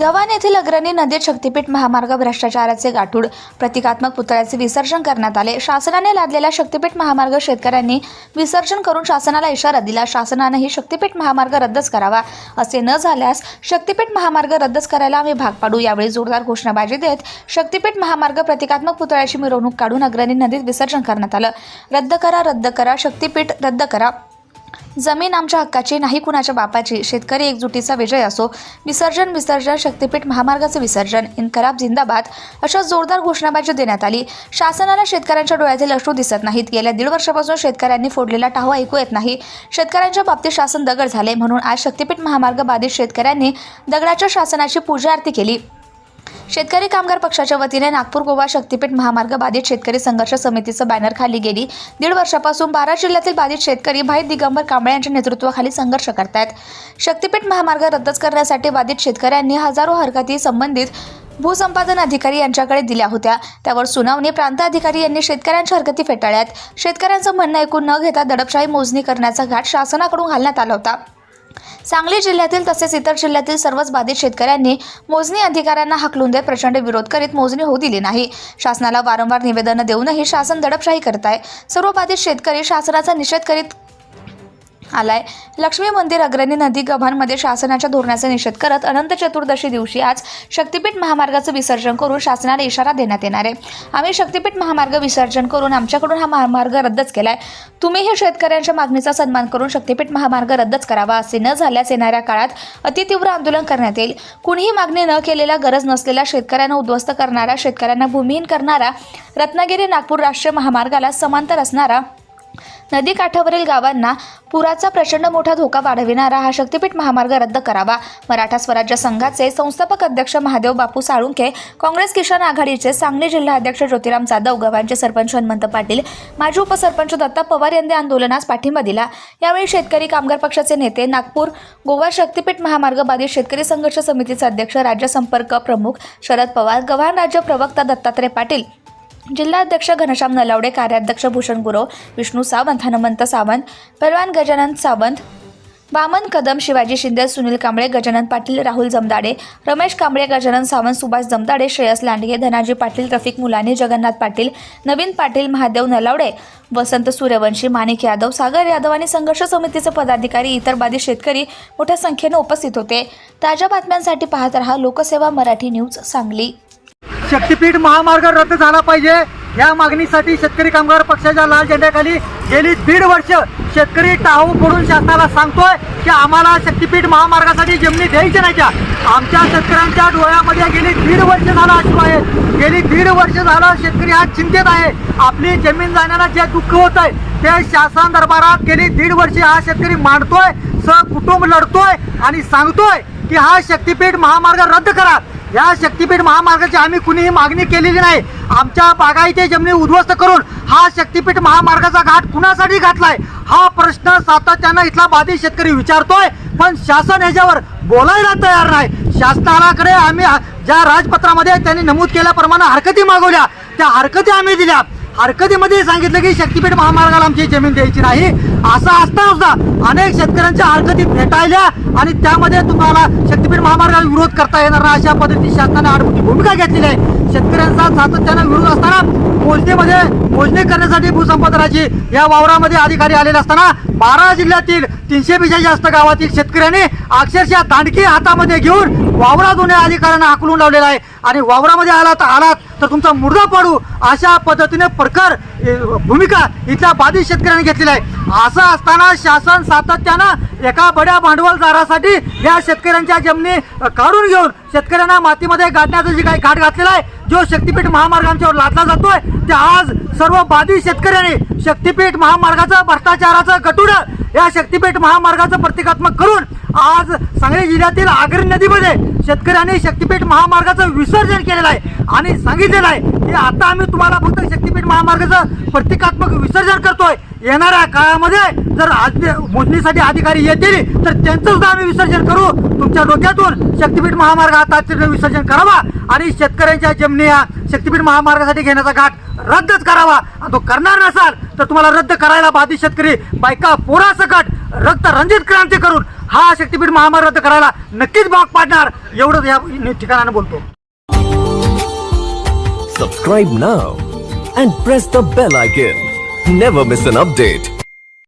गव्हाण येथील अग्रणी नदीत शक्तीपीठ महामार्ग भ्रष्टाचाराचे गाठूड प्रतिकात्मक पुतळ्याचे विसर्जन करण्यात आले. शासनाने लादलेला शक्तीपीठ महामार्ग शेतकऱ्यांनी विसर्जन करून शासनाला इशारा दिला. शासनानेही शक्तीपीठ महामार्ग रद्दच करावा असे न झाल्यास शक्तीपीठ महामार्ग रद्दच करायला आम्ही भाग पाडू. यावेळी जोरदार घोषणाबाजी देत शक्तीपीठ महामार्ग प्रतिकात्मक पुतळ्याची मिरवणूक काढून अग्रणी नदीत विसर्जन करण्यात आलं. रद्द करा रद्द करा शक्तीपीठ रद्द करा. जमीन आमच्या हक्काची नाही कुणाच्या बापाची. शेतकरी एकजुटीचा विजय असो विसर्जन विसर्जन शक्तीपीठ महामार्गाचे विसर्जन इन्कलाब जिंदाबाद अशा जोरदार घोषणाबाजी देण्यात आली. शासनाला शेतकऱ्यांच्या डोळ्यातील अश्रू दिसत नाहीत. गेल्या दीड वर्षापासून शेतकऱ्यांनी फोडलेला टाहो ऐकू येत नाही. शेतकऱ्यांच्या बाबतीत शासन दगड झाले म्हणून आज शक्तीपीठ महामार्ग बाधित शेतकऱ्यांनी दगडाच्या शासनाची पूजा आरती केली. शेतकरी कामगार पक्षाच्या वतीने नागपूर गोवा शक्तीपीठ महामार्ग बाधित शेतकरी संघर्ष समितीचं बॅनर खाली गेली. दीड वर्षापासून बारा जिल्ह्यातील बाधित शेतकरी भाई दिगंबर कांबळे यांच्या नेतृत्वाखाली संघर्ष करतायत. शक्तीपीठ महामार्ग रद्दच करण्यासाठी बाधित शेतकऱ्यांनी हजारो हरकती संबंधित भूसंपादन अधिकारी यांच्याकडे दिल्या होत्या. त्यावर सुनावणी प्रांत अधिकारी यांनी शेतकऱ्यांच्या हरकती फेटाळल्यात. शेतकऱ्यांचं म्हणणं ऐकून न घेता दडपशाही मोजणी करण्याचा घाट शासनाकडून घालण्यात आला होता. सांगली जिल्ह्यातील तसेच इतर जिल्ह्यातील सर्वच बाधित शेतकऱ्यांनी मोजणी अधिकाऱ्यांना हाकलून देत प्रचंड विरोध करीत मोजणी होऊ दिली नाही. शासनाला वारंवार निवेदनं देऊनही शासन दडपशाही करत आहे. सर्व बाधित शेतकरी शासनाचा निषेध करीत आलाय. लक्ष्मी मंदिर अग्रणी नदी गव्हाणमध्ये शासनाच्या धोरणाचा निषेध करत अनंत चतुर्दशी दिवशी आज शक्तीपीठ महामार्गाचं विसर्जन करून शासनाला इशारा देण्यात येणार आहे. आम्ही शक्तीपीठ महामार्ग विसर्जन करून आमच्याकडून हा महामार्ग रद्दच केलाय. तुम्हीही शेतकऱ्यांच्या मागणीचा सन्मान करून शक्तीपीठ महामार्ग रद्दच करावा असे न झाल्यास येणाऱ्या काळात अतितीव्र आंदोलन करण्यात येईल. कुणीही मागणी न केलेल्या गरज नसलेल्या शेतकऱ्यांना उद्ध्वस्त करणारा शेतकऱ्यांना भूमिहीन करणारा रत्नागिरी नागपूर राष्ट्रीय महामार्गाला समांतर असणारा नदी काठावरील गावांना पुराचा प्रचंड मोठा धोका वाढविणारा हा शक्तीपीठ महामार्ग रद्द करावा. मराठा स्वराज्य संघाचे संस्थापक अध्यक्ष महादेव बापू साळुंखे काँग्रेस किसान आघाडीचे सांगली जिल्हा अध्यक्ष ज्योतिराम जाधव गव्हांचे सरपंच हनुमंत पाटील माजी उपसरपंच दत्ता पवार यांनी आंदोलनास पाठिंबा दिला. यावेळी शेतकरी कामगार पक्षाचे नेते नागपूर गोवा शक्तीपीठ महामार्ग बाधित शेतकरी संघर्ष समितीचे अध्यक्ष राज्य संपर्क प्रमुख शरद पवार गव्हाण राज्य प्रवक्ता दत्तात्रय पाटील जिल्हाध्यक्ष घनश्याम नलावडे कार्याध्यक्ष भूषण गुरव विष्णू सावंत हनुमंत सावंत पहलवान गजानन सावंत वामन कदम शिवाजी शिंदे सुनील कांबळे गजानन पाटील राहुल जमदाडे रमेश कांबळे गजानन सावंत सुभाष जमदाडे श्रेयस लांडगे धनाजी पाटील रफिक मुलानी जगन्नाथ पाटील नवीन पाटील महादेव नलावडे वसंत सूर्यवंशी माणिक यादव सागर यादव आणि संघर्ष समितीचे पदाधिकारी इतर बाधित शेतकरी मोठ्या संख्येने उपस्थित होते. ताज्या बातम्यांसाठी पाहत रहा लोकसेवा मराठी न्यूज सांगली. शक्तीपीठ महामार्ग रद्द झाला पाहिजे. या मागणीसाठी शेतकरी कामगार पक्षाच्या लाल झेंड्याखाली गेली दीड वर्ष. शेतकरी टाहू पडून शासनाला सांगतोय की आम्हाला शक्तीपीठ महामार्गासाठी जमिनी द्यायच्या नाहीच्या आमच्या शेतकऱ्यांच्या डोळ्यामध्ये गेली दीड वर्ष झालं अश्रू आहे. गेली दीड वर्ष झालं शेतकरी हा चिंतेत आहे. आपली जमीन जाण्याला जे दुःख होत आहे ते शासन दरबारात गेली दीड वर्ष हा शेतकरी मांडतोय कुटुंब लढतोय आणि सांगतोय की हा शक्तीपीठ महामार्ग रद्द करा. या शक्तीपीठ महामार्गाची आम्ही कुणीही मागणी केलेली नाही. आमच्या बागायती जमिनी उद्ध्वस्त करून हा शक्तीपीठ महामार्गाचा घाट कुणासाठी घातलाय? हा प्रश्न सातत्यानं इथला बाधित शेतकरी विचारतोय. पण शासन ह्याच्यावर बोलायला तयार नाही. शासनाकडे आम्ही ज्या राजपत्रामध्ये त्यांनी नमूद केल्याप्रमाणे हरकती मागवल्या. त्या हरकती आम्ही दिल्या. हरकतीमध्ये सांगितलं की शक्तीपीठ महामार्गाला आमची जमीन द्यायची नाही. असं असता सुद्धा अनेक शेतकऱ्यांच्या हरकती भेटायल्या आणि त्यामध्ये तुम्हाला शक्तीपीठ महामार्गाला विरोध करता येणार नाही अशा पद्धतीने शासनाने आडमुठी भूमिका घेतलेली आहे. शेतकऱ्यांचा सातत्यानं विरोध असताना मोजणीमध्ये मोजणी करण्यासाठी भूसंपादनाची या वावरामध्ये अधिकारी आलेले असताना बारा जिल्ह्यातील तीनशे पेक्षा जास्त गावातील शेतकऱ्यांनी अक्षरशः दांडकी हातामध्ये घेऊन वावरात जुन्या अधिकाऱ्यांना हाकलून लावलेला आहे. आणि वावरामध्ये आलात आलात तर तुमचा मुर्दा पाडू अशा पद्धतीने प्रकार भूमिका इथल्या बाधित शेतकऱ्यांनी घेतलेली आहे. असं असताना शासन सातत्यानं एका बड्या भांडवलदारासाठी या शेतकऱ्यांच्या जमिनी काढून घेऊन शेतकऱ्यांना मातीमध्ये गाठण्याचा जे काही घाट घातलेला आहे जो शक्तीपीठ महामार्गांच्यावर लादला जातोय ते आज सर्व बाधित शेतकऱ्यांनी शक्तीपीठ महामार्गाचं भ्रष्टाचाराचं गटुडं या शक्तीपीठ महामार्गाचं प्रतिकात्मक करून आज सांगली जिल्ह्यातील आगरी नदीमध्ये शेतकऱ्यांनी शक्तीपीठ महामार्गाचं विसर्जन केलेलं आहे. आणि सांगितलेलं आहे की आता आम्ही तुम्हाला फक्त शक्तीपीठ महामार्गाचं प्रतिकात्मक विसर्जन करतोय. येणाऱ्या काळामध्ये जर आज मोजणीसाठी अधिकारी येतील तर त्यांचं सुद्धा आम्ही विसर्जन करू. तुमच्या डोक्यातून शक्तीपीठ महामार्ग आता विसर्जन करावा. आणि शेतकऱ्यांच्या जमिनी या शक्तीपीठ महामार्गासाठी घेण्याचा घाट रद्दच करावा. तो करणार नसाल तर तुम्हाला रद्द करायला बाधित शेतकरी बायका पोरासकट रक्त रंजित क्रांती करून हा शक्तीपीठ महामार्ग रद्द करायला नक्कीच भाग पाडणार. एवढंच या ठिकाणानं बोलतो. Subscribe now and press the bell icon never miss an update